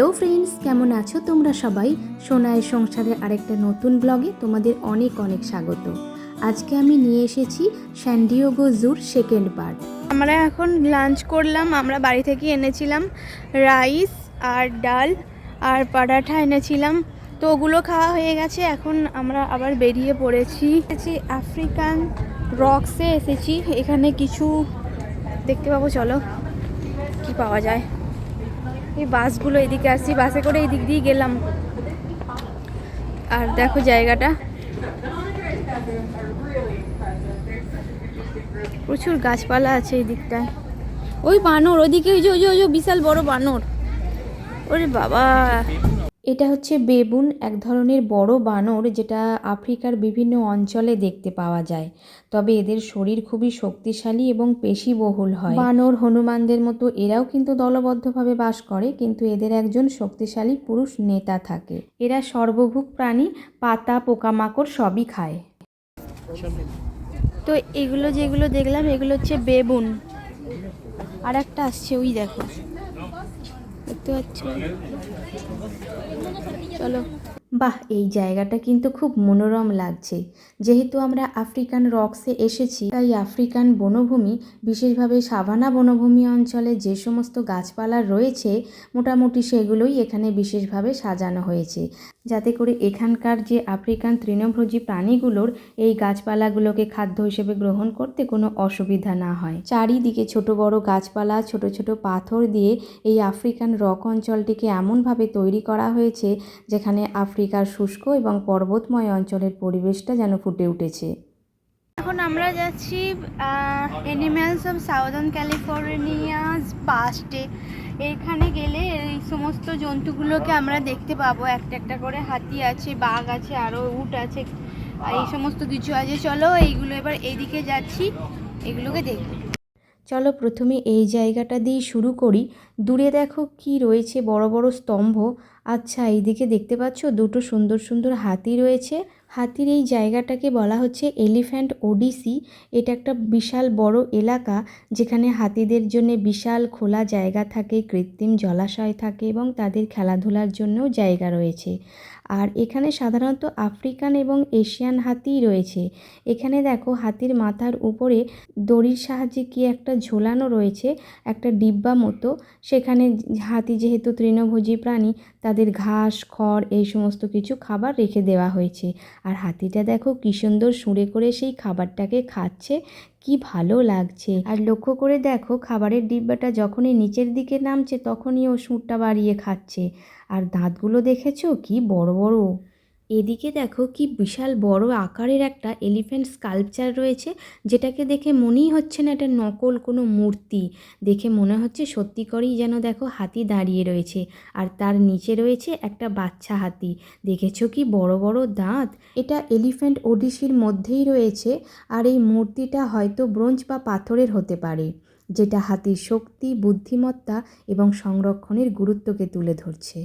Hello friends, কেমন আছো তোমরা সবাই? সোনায় সংসারের আরেকটা নতুন ব্লগে তোমাদের অনেক অনেক স্বাগত। আজকে আমি নিয়ে এসেছি স্যান্ডিওগো জুর সেকেন্ড পার্ট। আমরা এখন লাঞ্চ করলাম, আমরা বাড়ি থেকে এনেছিলাম রাইস আর ডাল আর পরাঠা এনেছিলাম। তো ওগুলো খাওয়া হয়ে গেছে, এখন আমরা আবার বেরিয়ে পড়েছি। আফ্রিকান রক্সে, এসেছি। এখানে কিছু দেখতে পাবো, চলো। কি পাওয়া যায়? এই বাসগুলো এদিকে আসছি, বাসে করে এই দিক দিয়ে গেলাম। আর দেখো জায়গাটা। প্রচুর গাছপালা আছে এই দিকটায়। ওই বানর ওইদিকে ওই যে ওই যে ওই যে বিশাল বড় বানর। ওরে বাবা। এটা হচ্ছে বেবুন, এক ধরনের বড় বানর যেটা আফ্রিকার বিভিন্ন অঞ্চলে দেখতে পাওয়া যায়। তবে এদের শরীর খুবই শক্তিশালী এবং পেশিবহুল হয়। বানর হনুমানদের মতো এরাও কিন্তু দলবদ্ধভাবে বাস করে, কিন্তু এদের একজন শক্তিশালী পুরুষ নেতা থাকে। এরা সর্বভুক প্রাণী, পাতা, পোকামাকড় সবই খায়। তো এগুলো যেগুলো দেখলাম, এগুলো হচ্ছে বেবুন। আর একটা আসছে, ওই দেখো। দেখতে পাচ্ছ। চলো। বাহ, এই জায়গাটা কিন্তু খুব মনোরম লাগছে। যেহেতু আমরা আফ্রিকান রক্সে এসেছি, তাই আফ্রিকান বনভূমি, বিশেষভাবে সাভানা বনভূমি অঞ্চলে যে সমস্ত গাছপালা রয়েছে, মোটামুটি সেগুলোই এখানে বিশেষভাবে সাজানো হয়েছে। যাতে করে এখানকার যে আফ্রিকান তৃণভোজী প্রাণীগুলোর এই গাছপালাগুলোকে খাদ্য হিসেবে গ্রহণ করতে কোনো অসুবিধা না হয়। চারিদিকে ছোট বড় গাছপালা, ছোট ছোট পাথর দিয়ে এই আফ্রিকান রক অঞ্চলটিকে এমনভাবে তৈরি করা হয়েছে যেখানে আফ্রিকার শুষ্ক এবং পর্বতময় অঞ্চলের পরিবেশটা যেন ফুটে উঠেছে। এখন আমরা যাচ্ছি অ্যানিম্যালস অফ সাউদার্ন ক্যালিফোর্নিয়াস পাস্টে এখানে গেলে এই সমস্ত জন্তুগুলোকে আমরা দেখতে পাবো। একটা একটা করে হাতি আছে, বাঘ আছে আরও উট আছে, এই সমস্ত কিছু আছে। চলো এইগুলো এবার এইদিকে যাচ্ছি, এগুলোকে দেখব চলো প্রথমে এই জায়গাটা দিয়ে শুরু করি। দূরে দেখো কি রয়েছে, বড় বড় স্তম্ভ। আচ্ছা এইদিকে দেখতে পাচ্ছ দুটো সুন্দর সুন্দর হাতি রয়েছে। হাতির এই জায়গাটাকে বলা হচ্ছে এলিফ্যান্ট ওডিসি। এটা একটা বিশাল বড় এলাকা যেখানে হাতিদের জন্য বিশাল খোলা জায়গা থাকে, কৃত্রিম জলাশয় থাকে এবং তাদের খেলাধুলার জন্যও জায়গা রয়েছে। আর এখানে সাধারণত আফ্রিকান এবং এশিয়ান হাতিই রয়েছে। এখানে দেখো হাতির মাথার উপরে দড়ির সাহায্যে কি একটা ঝোলানো রয়েছে, একটা ডিব্বা মতো। সেখানে হাতি যেহেতু তৃণভোজী প্রাণী, তাদের ঘাস, খড় এই সমস্ত কিছু খাবার রেখে দেওয়া হয়েছে। আর হাতিটা দেখো কি সুন্দর সুরে করে সেই খাবারটাকে খাচ্ছে। কি ভালো লাগছে। আর লক্ষ্য করে দেখো, খাবারের ডিব্বাটা যখনই নিচের দিকে নামছে তখনই ও সুরটা বাড়িয়ে খাচ্ছে। আর দাঁতগুলো দেখেছ? কি বড় বড়। এদিকে দেখো কি বিশাল বড় আকারের একটা এলিফ্যান্ট স্কাল্পচার রয়েছে, যেটাকে দেখে মনেই হচ্ছে না এটা নকল কোনো মূর্তি। দেখে মনে হচ্ছে সত্যি করেই যেন দেখো হাতি দাঁড়িয়ে রয়েছে, আর তার নিচে রয়েছে একটা বাচ্চা হাতি। দেখেছ কি বড় বড় দাঁত? এটা এলিফ্যান্ট ওডিসির মধ্যেই রয়েছে, আর এই মূর্তিটা হয়তো ব্রোঞ্জ বা পাথরের হতে পারে, যেটা হাতির শক্তি, বুদ্ধিমত্তা এবং সংরক্ষণের গুরুত্বকে তুলে ধরছে।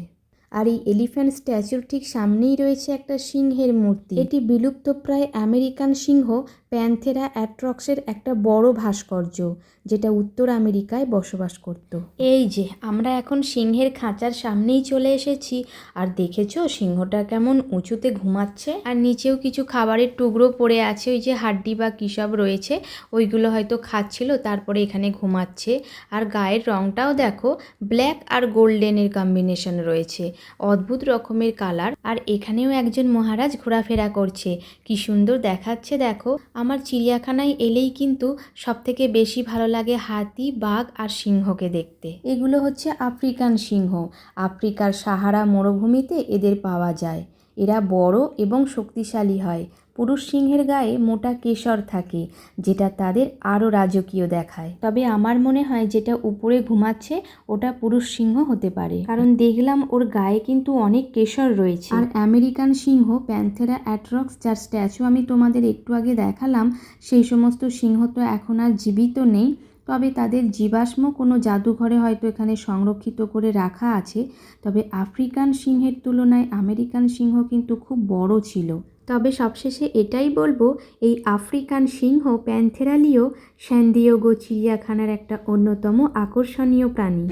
আর এই এলিফ্যান্ট স্ট্যাচুর ঠিক সামনেই রয়েছে একটা সিংহের মূর্তি। এটি বিলুপ্তপ্রায় আমেরিকান সিংহ প্যান্থেরা অ্যাট্রক্সের একটা বড় ভাস্কর্য, যেটা উত্তর আমেরিকায় বসবাস করত। এই যে, আমরা এখন সিংহের খাঁচার সামনেই চলে এসেছি। আর দেখেছ সিংহটা কেমন উঁচুতে ঘুমাচ্ছে? আর নিচেও কিছু খাবারের টুকরো পড়ে আছে, ওই যে হাড্ডি বা কিসব রয়েছে, ওইগুলো হয়তো খাচ্ছিল, তারপরে এখানে ঘুমাচ্ছে। আর গায়ের রংটাও দেখো, ব্ল্যাক আর গোল্ডেনের কম্বিনেশন রয়েছে। অদ্ভুত রকমের কালার। আর এখানেও একজন মহারাজ ঘোরাফেরা করছে। কি সুন্দর দেখাচ্ছে দেখো। আমার চিড়িয়াখানায় এলেই কিন্তু সব থেকে বেশি ভালো লাগে হাতি, বাঘ আর সিংহকে দেখতে। এগুলো হচ্ছে আফ্রিকান সিংহ। আফ্রিকার সাহারা মরুভূমিতে এদের পাওয়া যায়। এরা বড় এবং শক্তিশালী হয়। পুরুষ সিংহের গায়ে মোটা কেশর থাকে, যেটা তাদের আরও রাজকীয় দেখায়। তবে আমার মনে হয় যেটা উপরে ঘুমাচ্ছে, ওটা পুরুষ সিংহ হতে পারে। কারণ দেখলাম ওর গায়ে কিন্তু অনেক কেশর রয়েছে। আর আমেরিকান সিংহ, প্যান্থেরা অ্যাট্রক্স, যার স্ট্যাচু আমি তোমাদের একটু আগে দেখালাম, সেই সমস্ত সিংহ তো এখন আর জীবিত নেই। তবে তাদের জীবাশ্ম কোনো জাদুঘরে হয়তো এখানে সংরক্ষিত করে রাখা আছে। তবে আফ্রিকান সিংহের তুলনায় আমেরিকান সিংহ কিন্তু খুব বড় ছিল। তবে সবশেষে এটাই বলব এই আফ্রিকান সিংহ প্যান্থেরালিও স্যান্দিওগো চিড়িয়াখানার একটা অন্যতম আকর্ষণীয় প্রাণী।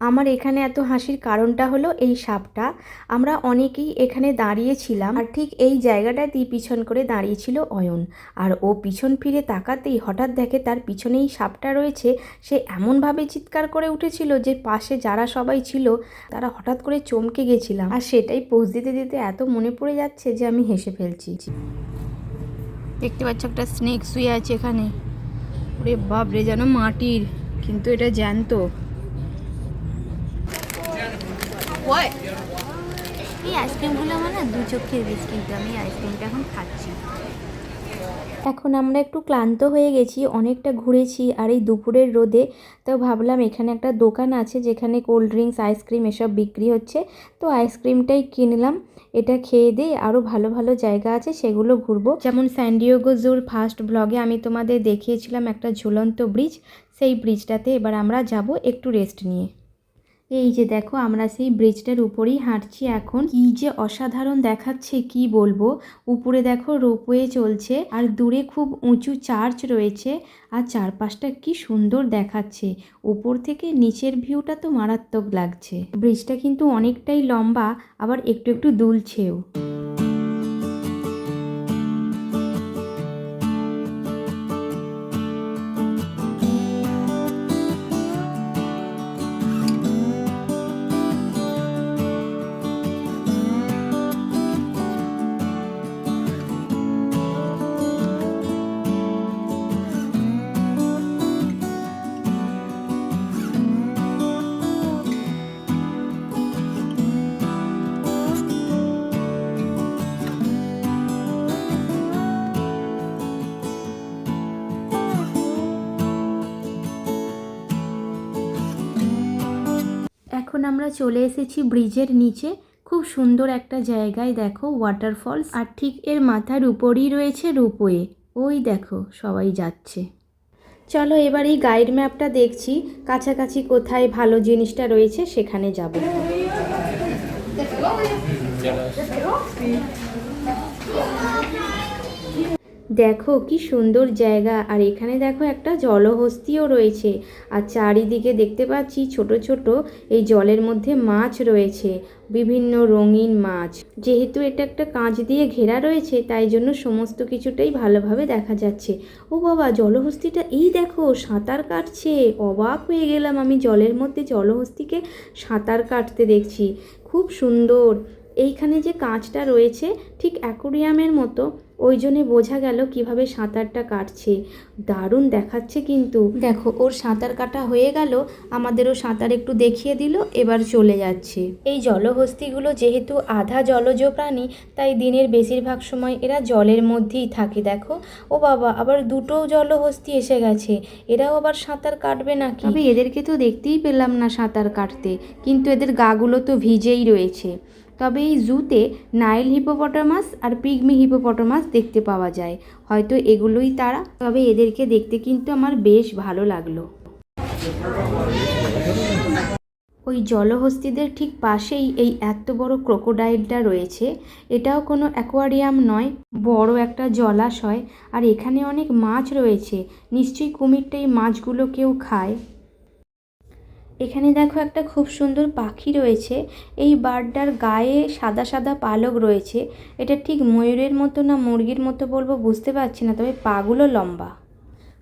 আমার এখানে এত হাসির কারণটা হলো এই সাপটা। আমরা অনেকেই এখানে দাঁড়িয়েছিলাম আর ঠিক এই জায়গাটাতেই পিছন করে দাঁড়িয়েছিল অয়ন। আর ও পিছন ফিরে তাকাতেই হঠাৎ দেখে তার পিছনেই সাপটা রয়েছে। সে এমনভাবে চিৎকার করে উঠেছিল যে পাশে যারা সবাই ছিল, তারা হঠাৎ করে চমকে গেছিলাম। আর সেটাই পোজ দিতে দিতে এত মনে পড়ে যাচ্ছে যে আমি হেসে ফেলছি। দেখতে পাচ্ছ একটা স্নেক শুয়ে আছে এখানে। ওরে বাপরে, যেন মাটির। কিন্তু এটা জ্যান্ত। এই আইসক্রিমগুলো আমার না দু চোখের কিন্তু আমি আইসক্রিমটা এখন খাচ্ছি। এখন আমরা একটু ক্লান্ত হয়ে গেছি অনেকটা ঘুরেছি আর এই দুপুরের রোদে তো ভাবলাম এখানে একটা দোকান আছে যেখানে কোল্ড ড্রিঙ্কস আইসক্রিম এসব বিক্রি হচ্ছে। তো আইসক্রিমটাই কিনলাম এটা খেয়ে দিয়ে আরও ভালো ভালো জায়গা আছে সেগুলো ঘুরবো। যেমন স্যান্ডিওগো জুর ফার্স্ট ব্লগে আমি তোমাদের দেখিয়েছিলাম একটা ঝুলন্ত ব্রিজ সেই ব্রিজটাতে এবার আমরা যাব একটু রেস্ট নিয়ে। এই যে দেখো, আমরা সেই ব্রিজটার উপরেই হাঁটছি এখন। কি যে অসাধারণ দেখাচ্ছে, কি বলব? উপরে দেখো রোপওয়ে চলছে, আর দূরে খুব উঁচু চার্চ রয়েছে, আর চারপাশটা কি সুন্দর দেখাচ্ছে। উপর থেকে নিচের ভিউটা তো মারাত্মক লাগছে। ব্রিজটা কিন্তু অনেকটাই লম্বা, আবার একটু একটু দুলছেও। এখন আমরা চলে এসেছি ব্রিজের নিচে, খুব সুন্দর একটা জায়গায় দেখো ওয়াটারফলস আর ঠিক এর মাথার উপরই রয়েছে রূপওয়ে। ওই দেখো, সবাই যাচ্ছে। চলো এবার এই গাইড ম্যাপটা দেখছি, কাছাকাছি কোথায় ভালো জিনিসটা রয়েছে, সেখানে যাব। দেখো কি সুন্দর জায়গা। আর এখানে দেখো একটা জলহস্তিও রয়েছে। আর চারিদিকে দেখতে পাচ্ছি ছোট ছোট এই জলের মধ্যে মাছ রয়েছে, বিভিন্ন রঙিন মাছ। যেহেতু এটা একটা কাঁচ দিয়ে ঘেরা রয়েছে, তাই জন্য সমস্ত কিছুটাই ভালোভাবে দেখা যাচ্ছে। ও বাবা, জলহস্তিটা এই দেখো, সাঁতার কাটছে। অবাক হয়ে গেলাম আমি জলের মধ্যে জলহস্তিকে সাঁতার কাটতে দেখছি। খুব সুন্দর। এইখানে যে কাঁচটা রয়েছে ঠিক অ্যাকোরিয়ামের মতো। ওই জন্যে বোঝা গেল কীভাবে সাঁতারটা কাটছে। দারুণ দেখাচ্ছে কিন্তু। দেখো ওর সাঁতার কাটা হয়ে গেল আমাদেরও সাঁতার একটু দেখিয়ে দিল এবার চলে যাচ্ছে। এই জলহস্তিগুলো যেহেতু আধা জলজ প্রাণী তাই দিনের বেশিরভাগ সময় এরা জলের মধ্যেই থাকে দেখো। ও বাবা আবার দুটো জলহস্তি এসে গেছে। এরাও আবার সাঁতার কাটবে নাকি? তবে এদেরকে তো দেখতেই পেলাম না সাঁতার কাটতে কিন্তু এদের গাগুলো তো ভিজেই রয়েছে। তবে এই জুতে নাইল হিপোপটামাস আর পিগমি হিপোপটামাস দেখতে পাওয়া যায়। হয়তো এগুলোই তারা, তবে এদেরকে দেখতে কিন্তু আমার বেশ ভালো লাগল। ওই জলহস্তিদের ঠিক পাশেই এই এত বড় ক্রোকোডাইলটা রয়েছে। এটাও কোনো অ্যাকোয়ারিয়াম নয়, বড় একটা জলাশয়, আর এখানে অনেক মাছ রয়েছে। নিশ্চয়ই কুমিরটা এই মাছগুলো কেউ খায়। এখানে দেখো একটা খুব সুন্দর পাখি রয়েছে। এই বার্ডটার গায়ে সাদা সাদা পালক রয়েছে। এটা ঠিক ময়ূরের মতো না মুরগির মতো বলব বুঝতে পারছি না, তবে পাগুলো লম্বা।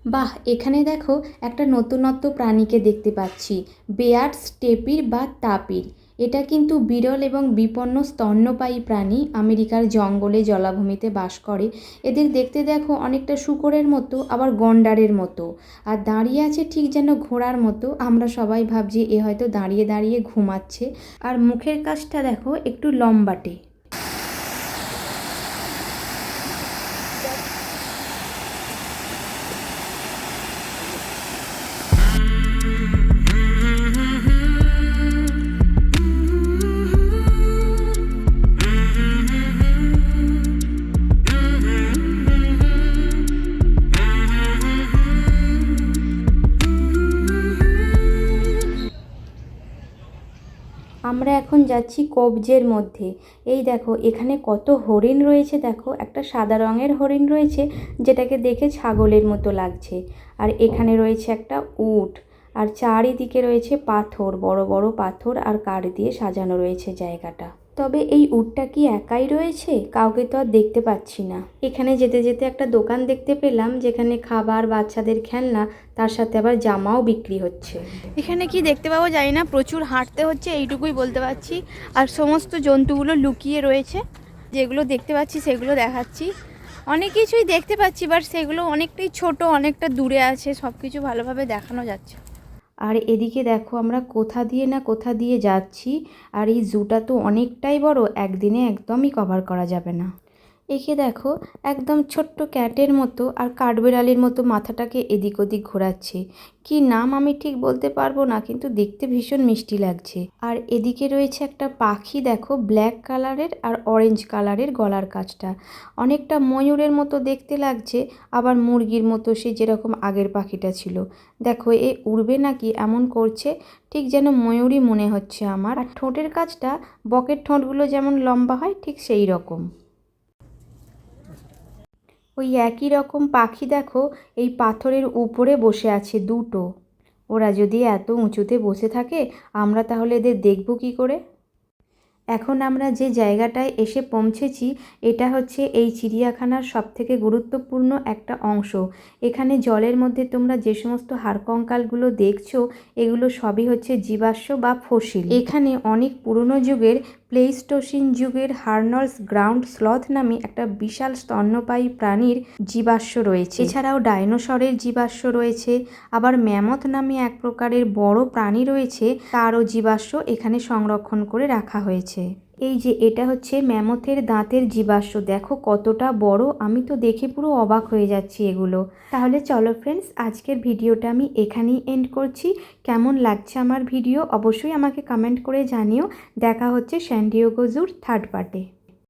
বাহ, এখানে দেখো একটা নতুনত্ব প্রাণীকে দেখতে পাচ্ছি। বেয়ার, স্টেপির বা তাপির। এটা কিন্তু বিরল এবং বিপন্ন স্তন্যপায়ী প্রাণী আমেরিকার জঙ্গলে জলাভূমিতে বাস করে। এদের দেখতে দেখো অনেকটা শুকরের মতো, আবার গন্ডারের মতো। আর দাঁড়িয়ে আছে ঠিক যেন ঘোড়ার মতো। আমরা সবাই ভাবছি এ হয়তো দাঁড়িয়ে দাঁড়িয়ে ঘুমাচ্ছে। আর মুখের কাজটা দেখো একটু লম্বাটে। আমরা এখন যাচ্ছি কবজের মধ্যে। এই দেখো, এখানে কত হরিণ রয়েছে দেখো, একটা সাদা রঙের হরিণ রয়েছে, যেটাকে দেখে ছাগলের মতো লাগছে। আর এখানে রয়েছে একটা উট, আর চারিদিকে রয়েছে পাথর, বড় বড় পাথর আর কাঠ দিয়ে সাজানো রয়েছে জায়গাটা। তবে এই উটটা কি একাই রয়েছে? কাউকে তো আর দেখতে পাচ্ছি না। এখানে যেতে যেতে একটা দোকান দেখতে পেলাম, যেখানে খাবার, বাচ্চাদের খেলনা, তার সাথে আবার জামাও বিক্রি হচ্ছে। এখানে কি দেখতে পাবো জানি না, প্রচুর হাঁটতে হচ্ছে, এইটুকুই বলতে পারছি। আর সমস্ত জন্তুগুলো লুকিয়ে রয়েছে, যেগুলো দেখতে পাচ্ছি সেগুলো দেখাচ্ছি। অনেক কিছুই দেখতে পাচ্ছি বাট সেগুলো অনেকটাই ছোট, অনেকটা দূরে আছে সব কিছু ভালোভাবে দেখানো যাচ্ছে। আর এদিকে দেখো আমরা কোথা দিয়ে না কোথা দিয়ে যাচ্ছি, আর এই জুটা তো অনেকটাই বড়, একদিনে একদমই কভার করা যাবে না। একে দেখো, একদম ছোট্ট ক্যাটের মতো আর কাঠবেড়ালির মতো মাথাটাকে এদিক ওদিক ঘোরাচ্ছে। কি নাম আমি ঠিক বলতে পারব না, কিন্তু দেখতে ভীষণ মিষ্টি লাগছে। আর এদিকে রয়েছে একটা পাখি, দেখো, ব্ল্যাক কালারের আর অরেঞ্জ কালারের গলার কাজটা অনেকটা ময়ূরের মতো দেখতে লাগছে, আবার মুরগির মতো সে যেরকম আগের পাখিটা ছিল। দেখো, এ উড়বে নাকি, এমন করছে, ঠিক যেন ময়ূরই মনে হচ্ছে আমার। আর ঠোঁটের কাজটা বকের ঠোঁটগুলো যেমন লম্বা হয়, ঠিক সেই রকম। ওই একই রকম পাখি দেখো, এই পাথরের উপরে বসে আছে দুটো। ওরা যদি এত উঁচুতে বসে থাকে, আমরা তাহলে এদের দেখব কি করে? এখন আমরা যে জায়গাটায় এসে পৌঁছেছি, এটা হচ্ছে এই চিড়িয়াখানার সবথেকে গুরুত্বপূর্ণ একটা অংশ। এখানে জলের মধ্যে তোমরা যে সমস্ত হাড়কঙ্কালগুলো দেখছ, এগুলো সবই হচ্ছে জীবাশ্ম বা ফসিল। এখানে অনেক পুরনো যুগের প্লেইস্টোসিন যুগের হার্নলস গ্রাউন্ড স্লথ নামে একটা বিশাল স্তন্যপায়ী প্রাণীর জীবাশ্ম রয়েছে। এছাড়াও ডাইনোসরের জীবাশ্ম রয়েছে। আবার ম্যামথ নামে এক প্রকারের বড় প্রাণী রয়েছে, তারও জীবাশ্ম এখানে সংরক্ষণ করে রাখা হয়েছে। এই যে এটা হচ্ছে ম্যামথের দাঁতের জীবাশ্ম, দেখো কতটা বড়, আমি তো দেখে পুরো অবাক হয়ে যাচ্ছি এগুলো। তাহলে চলো ফ্রেন্ডস আজকের ভিডিওটা আমি এখানেই এন্ড করছি। কেমন লাগছে আমার ভিডিও, অবশ্যই আমাকে কমেন্ট করে জানিও। দেখা হচ্ছে স্যান্ডিওগোজুর থার্ড পার্টে